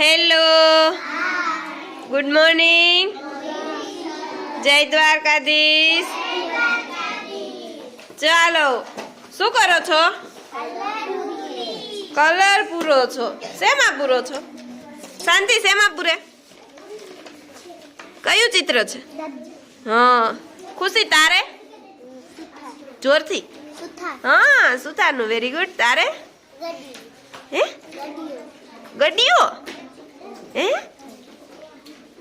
Hello good morning જય દ્વારકાધીશ ચાલો શું કરો છો? કલર પૂરો છો. શેમાં પૂરો છો? શાંતિ શેમાં પૂરે? કયું ચિત્ર છે? હા ખુશી તારે? જોરથી? હા સુથારનું. વેરી ગુડ તારે? હે? ગડીઓ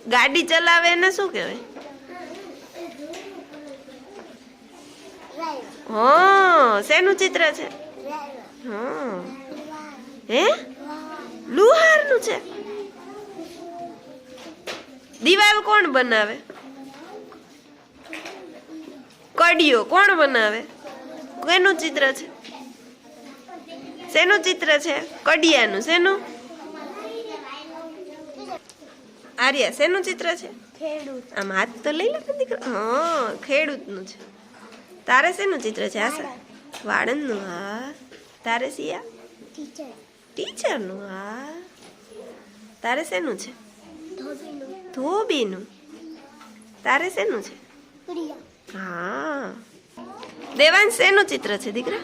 ગાડી ચલાવે એને શું કહેવાય? હા, શેનું ચિત્ર છે? હા. હે? લુહારનું છે. દિવાલ કોણ બનાવે? કડીઓ કોણ બનાવે? કોનું ચિત્ર છે? શેનું ચિત્ર છે? કડિયાનું. શેનું? આર્યા શેનું ચિત્ર છે? ખેડૂત. આમ હાથ તો લઈ લે દીકરો? હા ખેડૂતનું છે. તારે શેનું ચિત્ર છે આશા? વાળંદનું હા. તારે સિયા ટીચર. ટીચરનું હા. તારે શેનું છે? ધોબીનું. ધોબીનું. તારે શેનું છે? હા. દેવાંશ શેનું ચિત્ર છે દીકરા?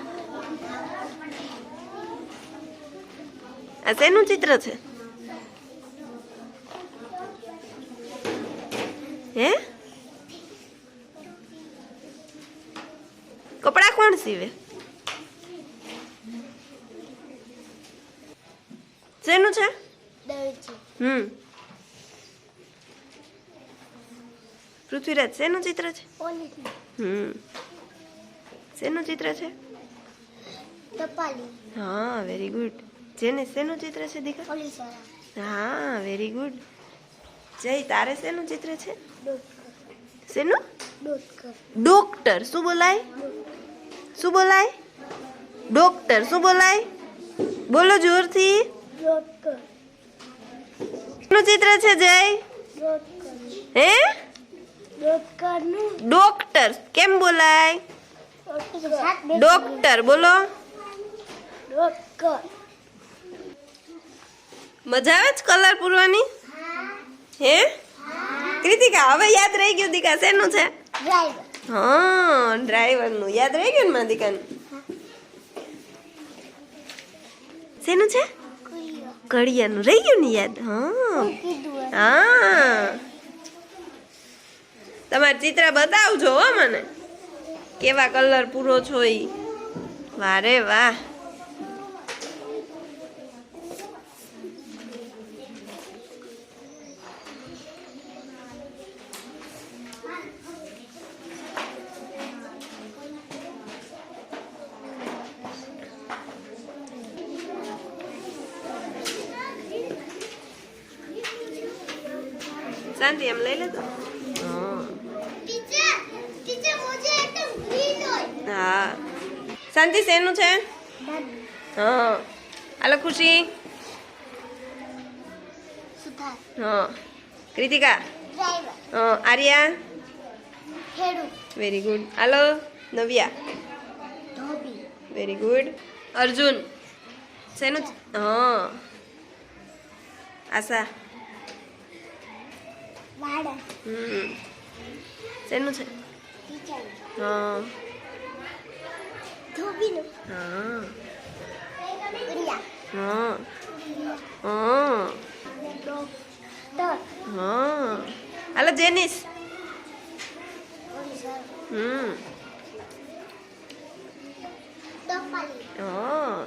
આ શેનું ચિત્ર છે? હે? કપડા કોણ સીવે? શેનું છે? હમ. પૃથ્વીરાજ શેનું ચિત્ર છે? હમ. શેનું ચિત્ર છે? હા વેરી ગુડ જેને શેનું ચિત્ર છે દીકરા? હા વેરી ગુડ જય તારે શેનું ચિત્ર છે? શેનું? ડોક્ટર. શું બોલાય? શું બોલાય? ડોક્ટર. શું બોલાય? બોલો જોરથી. શું ચિત્ર છે જય? હે? ડોક્ટર. કેમ બોલાય? ડોક્ટર. બોલો. મજા આવે છે કલર પૂરવાની? હે? કૃતિકા હવે યાદ રહી ગયું દીકા શેનું છે? ડ્રાઈવર હા ડ્રાઈવરનું યાદ રહી ગયું ને મારા દીકાનું? શેનું છે? કડિયાનું રહી ગયું ને યાદ? હા. હા તમારે ચિત્ર બતાવજો હો મને. કેવા કલર પૂરો છો ઈ? વારે વાહ. શાંતિ એમ લઈ લેતો હા શાંતિ શેનું છે હા હાલો ખુશી હા કૃતિકા હા આર્યા વેરી ગુડ હાલો નવ્યા વેરી ગુડ અર્જુન શેનું હા આશા હમ. શેનું છે? હા. ધોબીનું. હા. હા. હા. હા. હાલો જેનિસ. હમ. હા.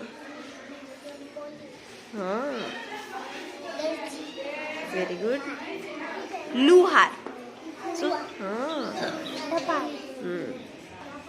હા. વેરી ગુડ લુહાર શું હા ટપાલી હમ